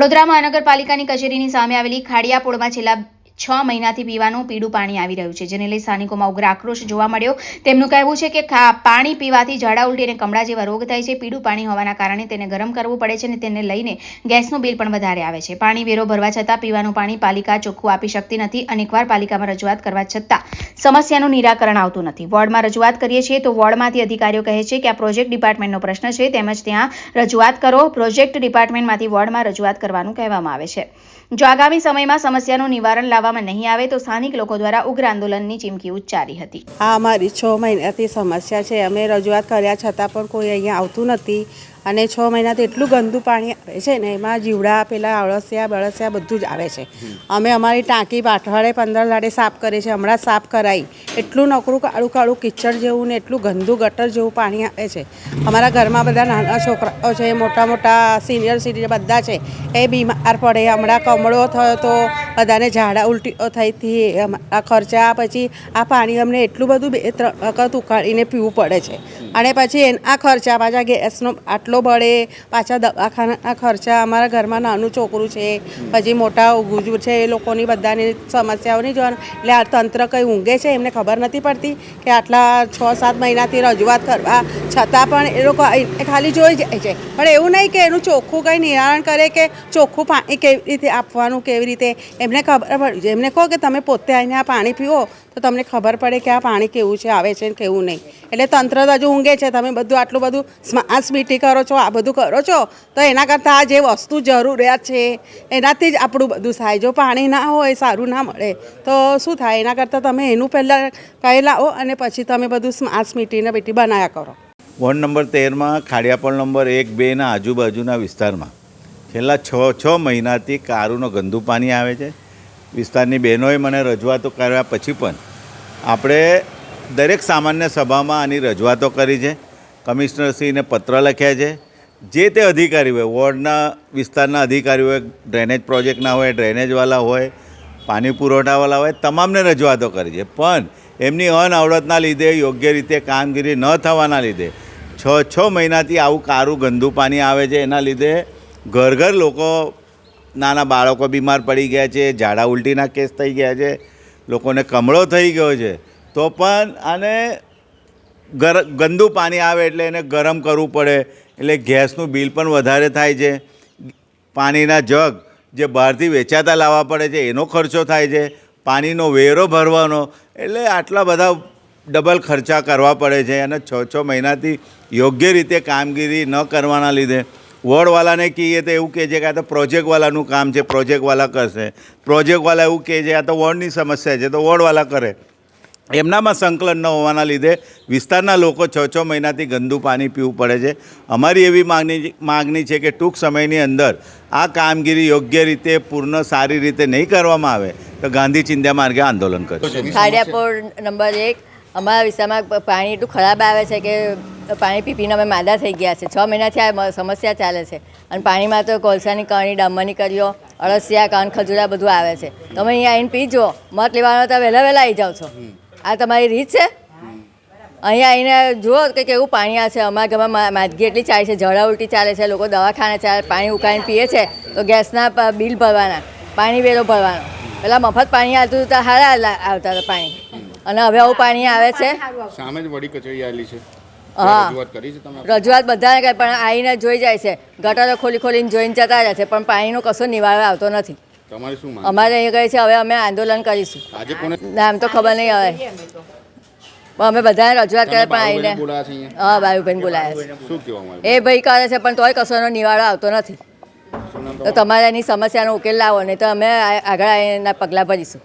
વડોદરા મહાનગરપાલિકાની કચેરીની સામે આવેલી ખાડિયાપોળમાં છેલ્લા છ મહિનાથી પીવાનું પીળું પાણી આવી રહ્યું છે, જેને લઈ સ્થાનિકોમાં ઉગ્ર આક્રોશ જોવા મળ્યો. તેમનું કહેવું છે કે પાણી પીવાથી ઝાડા ઉલટી અને કમળા જેવા રોગ થાય છે. પીળું પાણી હોવાના કારણે તેને ગરમ કરવું પડે છે અને તેને લઈને ગેસનું બિલ પણ વધારે આવે છે. પાણી વેરો ભરવા છતાં પીવાનું પાણી પાલિકા ચોખ્ખું આપી શકતી નથી. અનેકવાર પાલિકામાં રજૂઆત કરવા છતાં સમસ્યાનું નિરાકરણ આવતું નથી. વોર્ડમાં રજૂઆત કરીએ છીએ તો વોર્ડમાંથી અધિકારીઓ કહે છે કે આ પ્રોજેક્ટ ડિપાર્ટમેન્ટનો પ્રશ્ન છે. તેમજ ત્યાં રજૂઆત કરો. પ્રોજેક્ટ ડિપાર્ટમેન્ટમાંથી વોર્ડમાં રજૂઆત કરવાનું કહેવામાં આવે છે. જો આગામી સમયમાં સમસ્યાનું નિવારણ લાવવામાં નહીં આવે તો સ્થાનિક લોકો દ્વારા ઉગ્ર આંદોલનની ચીમકી ઉચ્ચારી હતી. આ અમારી છ મહિનાથી સમસ્યા છે. અમે રજૂઆત કર્યા છતાં પણ કોઈ અહીંયા આવતું નથી. અને છ મહિનાથી એટલું ગંદુ પાણી આવે છે ને એમાં જીવડા પેલા અળસિયા બળસિયા બધું જ આવે છે. અમે અમારી ટાંકી પાઠવાડે પંદર લાડે સાફ કરીએ છીએ હમણાં સાફ કરાવી એટલું નકરું કાળું કાળું કિચડ જેવું ને એટલું ગંદુ ગટર જેવું પાણી આવે છે. અમારા ઘરમાં બધા નાના છોકરાઓ છે મોટા મોટા સિનિયર સિટીઝન બધા છે એ બીમાર પડે. હમણાં કમળો થયો તો બધાને ઝાડા ઉલટીઓ થઈ હતી આ ખર્ચા પછી આ પાણી અમને એટલું બધું બે ત્રણ વખત ઉકાળીને પીવું પડે છે. અને પછી આ ખર્ચા પાછા ગેસનો આટલો બળે પાછા દવાખાના ખર્ચા, અમારા ઘરમાં નાનું છોકરું છે, પછી મોટા ગુજુ છે, એ લોકોની બધાની સમસ્યાઓ નહીં જોવાનું એટલે આ તંત્ર કંઈ ઊંઘે છે એમને ખબર નથી પડતી કે આટલા છ સાત મહિનાથી રજૂઆત કરવા છતાં પણ એ લોકો ખાલી જોઈ જાય છે. પણ એવું નહીં કે એનું ચોખ્ખું કંઈ નિવારણ કરે કે ચોખ્ખું પાણી કેવી રીતે આપવાનું, કેવી રીતે? એમને ખબર પડવી એમને કહો કે તમે પોતે આવીને આ પાણી પીવો, તો તમને ખબર પડે કે આ પાણી કેવું છે, આવે છે કેવું નહીં. એટલે તંત્ર તો હજુ ઊંઘે છે, તમે બધું આટલું બધું સ્માર્ટ મીટી કરો છો, આ બધું કરો છો, તો એના કરતાં આ જે વસ્તુ જરૂરિયાત છે, એનાથી જ આપણું બધું થાય. જો પાણી ના હોય, સારું ના મળે, તો શું થાય? એના કરતાં તમે એનું પહેલાં કહી લાવો અને પછી તમે બધું સ્માર્ટ મીટીને બેટી બનાવ્યા કરો. વોર્ડ નંબર તેરમાં ખાડિયાપળ નંબર એક બેના આજુબાજુના વિસ્તારમાં. છેલ્લા છ છ મહિનાથી કારુનો ગંદુ પાણી આવે છે. વિસ્તારની બહેનોએ મને રજૂઆતો કર્યા પછી પણ આપણે દરેક સામાન્ય સભામાં આની રજૂઆતો કરી છે. કમિશનરશ્રીને પત્ર લખ્યા છે. જે તે અધિકારી હોય, વોર્ડના વિસ્તારના અધિકારી હોય, ડ્રેનેજ પ્રોજેક્ટના હોય ડ્રેનેજવાળા હોય, પાણી પુરવઠાવાળા હોય, તમામને રજૂઆતો કરી છે. પણ એમની અનઆવડતના લીધે, યોગ્ય રીતે કામગીરી ન થવાના લીધે, છ છ મહિનાથી આવું કારું ગંદુ પાણી આવે છે. એના લીધે ઘર ઘર લોકો, નાના બાળકો બીમાર પડી ગયા છે, ઝાડા ઉલટીના કેસ થઈ ગયા છે, લોકોને કમળો થઈ ગયો છે. તો પણ આને ગર, ગંદુ પાણી આવે એટલે એને ગરમ કરવું પડે. એટલે ગેસનું બિલ પણ વધારે થાય છે. પાણીના જગ જે બહારથી વેચાતા લાવવા પડે છે, એનો ખર્ચો થાય છે. પાણીનો વેરો ભરવાનો. એટલે આટલા બધા ડબલ ખર્ચા કરવા પડે છે અને છ છ મહિનાથી યોગ્ય રીતે કામગીરી ન કરવાના લીધે. વોર્ડવાલાને કહીએ તો એવું કહે છે કે આ તો પ્રોજેક્ટવાલાનું કામ છે, પ્રોજેક્ટવાલા કરશે. પ્રોજેક્ટવાલા એવું કહે છે, આ તો વોર્ડની સમસ્યા છે, તો વોર્ડવાલા કરે. એમનામાં સંકલન ન હોવાના લીધે વિસ્તારના લોકો છ છ મહિનાથી ગંદુ પાણી પીવું પડે છે. અમારી એવી માગણી માગણી છે કે ટૂંક સમયની અંદર આ કામગીરી યોગ્ય રીતે પૂર્ણ સારી રીતે નહીં કરવામાં આવે તો ગાંધી ચિંધ્યા માર્ગે આંદોલન કરશે. ખાડિયાપોળ નંબર એક અમારા વિસ્તારમાં પાણી એટલું ખરાબ આવે છે કે પાણી પી પીને અમે માદા થઈ ગયા છે. છ મહિનાથી આ સમસ્યા ચાલે છે. અને પાણીમાં તો કોલસાની કરણી ડામરની કરીઓ અળસિયા કાન ખજૂરા બધું આવે છે. તમે અહીંયા આવીને પીજો. મત લેવાનો તો વહેલા વહેલા આવી જાઓ છો. આ તમારી રીત છે? અહીંયા આવીને જુઓ કે કેવું પાણી આવે છે. અમારા ઘરમાં માદગી એટલી ચાલે છે. ઝડા ઉલટી ચાલે છે. લોકો દવાખાને ચાલે પાણી ઉકાળીને પીએ છે. તો ગેસના બિલ ભરવાના. પાણી વેરો ભરવાનો. પેલા મફત પાણી આવતું હતું તો સારા આવતા હતા પાણી. અને હવે આવું પાણી આવે છે. સામે જ વડી કચેરી આવેલી છે. હા. રજૂઆત બધાને કરે પણ આવીને જોઈ જાય છે. ગટરો ખોલી ખોલીને જોઈને જતા રહે છે. પણ પાણીનો કશો નિવારો આવતો નથી. તમારે શું અમારે અહીં કહે છે હવે અમે આંદોલન કરીશું. આજે કોને? નામ તો ખબર નહીં હવે. પણ અમે બધાને રજૂઆત કરે પણ આવીને હા ભાઈબેન બોલાયા છે. શું કહેવા એ ભાઈ કરે છે પણ તોય કશોનો નિવાડો આવતો નથી. તો તમારે? એની સમસ્યાનો ઉકેલ લાવો નહીં તો અમે આગળ એના પગલાં ભરીશું.